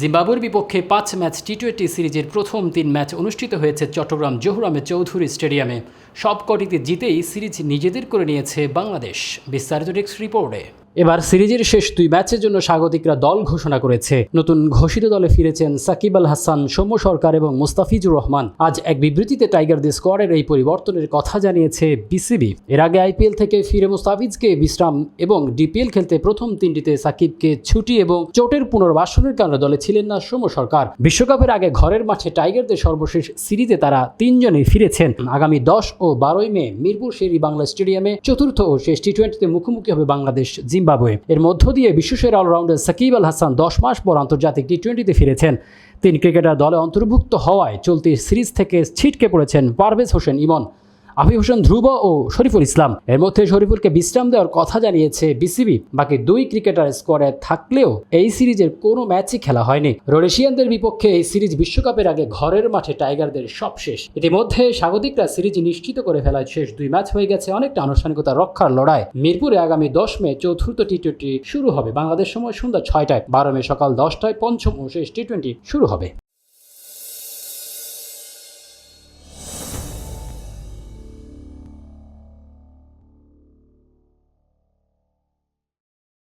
জিম্বাবুয়ের বিপক্ষে পাঁচ ম্যাচ টি টোয়েন্টি সিরিজের প্রথম তিন ম্যাচ অনুষ্ঠিত হয়েছে চট্টগ্রাম জহুরামে চৌধুরী স্টেডিয়ামে। সবকটিতে জিতেই সিরিজ নিজেদের করে নিয়েছে বাংলাদেশ। বিস্তারিত রিপোর্টে। এবার সিরিজের শেষ দুই ম্যাচের জন্য স্বাগতিকরা দল ঘোষণা করেছে। নতুন ঘোষিত দলে ফিরেছেন সাকিব আল হাসান, সৌম্য সরকার এবং মুস্তাফিজুর রহমান। আজ এক বিবৃতিতে টাইগারদের স্কোয়াডের এই পরিবর্তনের কথা জানিয়েছে বিসিবি। এর আগে আইপিএল থেকে ফিরে মুস্তাফিজকে বিশ্রাম এবং ডিপিএল খেলতে প্রথম তিনটিতে সাকিবকে ছুটি এবং চোটের পুনর্বাসনের কারণে দলে ছিলেন না সৌম্য সরকার। বিশ্বকাপের আগে ঘরের মাঠে টাইগারদের সর্বশেষ সিরিজে তারা তিনজনই ফিরেছেন। আগামী দশ ও বারোই মে মিরপুর শেরি বাংলা স্টেডিয়ামে চতুর্থ ও শেষ টি টোয়েন্টিতে মুখোমুখি হবে বাংলাদেশ জিম্বাবুয়ে। এর মধ্য দিয়ে বিশ্বসের অলরাউন্ডার সাকিব আল হাসান দশ মাস পর আন্তর্জাতিক টি টোয়েন্টিতে ফিরেছেন। তিন ক্রিকেটার দলে অন্তর্ভুক্ত হওয়ায় চলতি সিরিজ থেকে ছিটকে পড়েছেন পারভেজ হোসেন ইমন। আফিফ হোসেন ধ্রুব ও শরীফুল ইসলাম। এর মধ্যে শরীফুলকে বিশ্রাম দেওয়ার কথা জানিয়েছে বিসিবি। বাকি দুই ক্রিকেটার স্কোয়াডে থাকলেও এই সিরিজের কোনো ম্যাচই খেলা হয়নি। রোডেশিয়ানদের বিপক্ষে এই সিরিজ বিশ্বকাপের আগে ঘরের মাঠে টাইগারদের সব শেষ ইতিমধ্যে স্বাগতিকরা সিরিজ নিশ্চিত করে ফেলায় শেষ দুই ম্যাচ হয়ে গেছে অনেকটা আনুষ্ঠানিকতা রক্ষার লড়াই। মিরপুরে আগামী দশ মে চতুর্থ টি টোয়েন্টি শুরু হবে। বাংলাদেশ সময় সন্ধ্যা ছয়টায়, বারো মে সকাল দশটায় পঞ্চম ও শেষ টি টোয়েন্টি শুরু হবে।